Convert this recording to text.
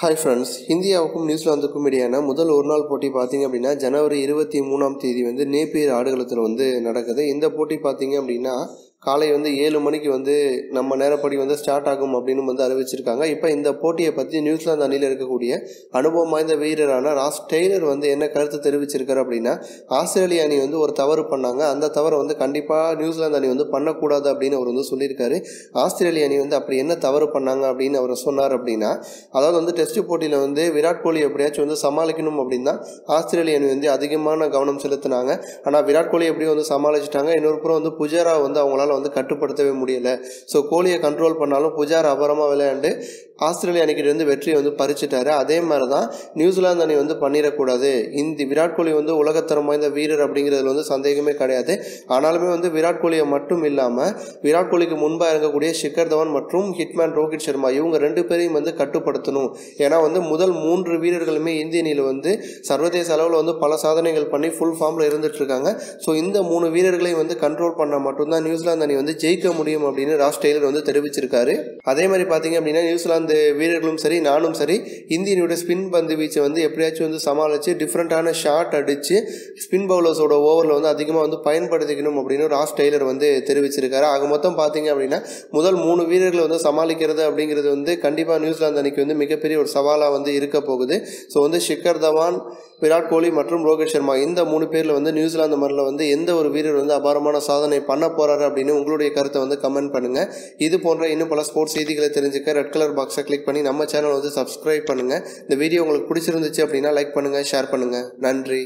Hi friends இந்தியாவுக்கும் நியூசிலாந்துக்கும் இடையான முதல் ஒரு நாள் போட்டி பார்த்தீங்க அப்படின்னா ஜனவரி இருபத்தி மூணாம் தேதி வந்து நேப்பியர் ஆடுகளத்தில் வந்து நடக்குது. இந்த போட்டி பார்த்தீங்க அப்படின்னா காலை வந்து ஏழு மணிக்கு வந்து நம்ம நேரப்படி வந்து ஸ்டார்ட் ஆகும் அப்படின்னு வந்து அறிவிச்சிருக்காங்க. இப்போ இந்த போட்டியை பற்றி நியூசிலாந்து அணியில் இருக்கக்கூடிய அனுபவம் வாய்ந்த வீரரான ராஸ் டெய்லர் வந்து என்ன கருத்து தெரிவிச்சிருக்காரு அப்படின்னா ஆஸ்திரேலிய அணி வந்து ஒரு தவறு பண்ணாங்க. அந்த தவறை வந்து கண்டிப்பாக நியூசிலாந்து அணி வந்து பண்ணக்கூடாது அப்படின்னு அவர் வந்து சொல்லியிருக்காரு. ஆஸ்திரேலிய அணி வந்து அப்படி என்ன தவறு பண்ணாங்க அப்படின்னு அவர் சொன்னார் அப்படின்னா அதாவது வந்து டெஸ்ட் போட்டியில் வந்து விராட் கோலி எப்படியாச்சும் வந்து சமாளிக்கணும் அப்படின்னா ஆஸ்திரேலிய அணி வந்து அதிகமான கவனம் செலுத்தினாங்க. ஆனால் விராட் கோலி எப்படியும் வந்து சமாளிச்சிட்டாங்க. இன்னொரு புறம் வந்து புஜாரா வந்து அவங்களால வந்து கட்டுப்படுத்தவே முடியல. ஸோ கோலியை கண்ட்ரோல் பண்ணாலும் புஜார் அபரமாக விளையாண்டு ஆஸ்திரேலிய அணிக்கிட்ட இருந்து வெற்றியை வந்து பறிச்சிட்டாரு. அதே மாதிரி தான் நியூசிலாந்து அணி வந்து பண்ணிடக்கூடாது. இந்த விராட் கோலி வந்து உலகத்தரம் வாய்ந்த வீரர் அப்படிங்கிறதுல வந்து சந்தேகமே கிடையாது. ஆனாலுமே வந்து விராட் கோலியை மட்டும் இல்லாமல் விராட் கோலிக்கு முன்பாக இருக்கக்கூடிய ஷிகர் தவன் மற்றும் ஹிட்மேன் ரோஹித் சர்மா இவங்க ரெண்டு பேரையும் வந்து கட்டுப்படுத்தணும். ஏன்னா வந்து முதல் மூன்று வீரர்களுமே இந்திய அணியில் வந்து சர்வதேச அளவில் வந்து பல சாதனைகள் பண்ணி ஃபுல் ஃபார்மில் இருந்துட்டு இருக்காங்க ஸோ இந்த மூணு வீரர்களையும் வந்து கண்ட்ரோல் பண்ணால் மட்டும்தான் நியூசிலாந்து அணி வந்து ஜெயிக்க முடியும் அப்படின்னு ராஸ் டெய்லர் வந்து தெரிவிச்சிருக்காரு. அதே மாதிரி பார்த்தீங்க அப்படின்னா நியூசிலாந்து வீரர்களும் சரி நானும் சரி இந்தியனுடைய ஸ்பின் பந்து வீச்சை வந்து எப்படியாச்சும் வந்து சமாளித்து டிஃப்ரெண்ட்டான ஷாட் அடித்து ஸ்பின் பவுலர்ஸோட ஓவரில் வந்து அதிகமாக வந்து பயன்படுத்திக்கணும் அப்படின்னு ராஸ் டெய்லர் வந்து தெரிவிச்சிருக்காரு. ஆக மொத்தம் பார்த்தீங்க அப்படின்னா முதல் மூணு வீரர்களை வந்து சமாளிக்கிறது அப்படிங்கிறது வந்து கண்டிப்பாக நியூசிலாந்து அன்றைக்கி வந்து மிகப்பெரிய ஒரு சவாலாக வந்து இருக்க போகுது. ஸோ வந்து ஷிக்கர் தவான் விராட் கோலி மற்றும் ரோஹித் சர்மா இந்த மூணு பேரில் வந்து நியூசிலாந்து மரில் வந்து எந்த ஒரு வீரர் வந்து அபாரமான சாதனை பண்ண போகிறாரு அப்படின்னு உங்களுடைய கருத்தை வந்து கமெண்ட் பண்ணுங்கள் இது போன்ற இன்னும் பல ஸ்போர்ட்ஸ் செய்திகளை தெரிஞ்சுக்க ரெட் கலர் பாக்ஸை கிளிக் பண்ணி நம்ம சேனல் வந்து சப்ஸ்கிரைப் பண்ணுங்கள் இந்த வீடியோ உங்களுக்கு பிடிச்சிருந்துச்சு அப்படின்னா லைக் பண்ணுங்கள் ஷேர் பண்ணுங்கள் நன்றி.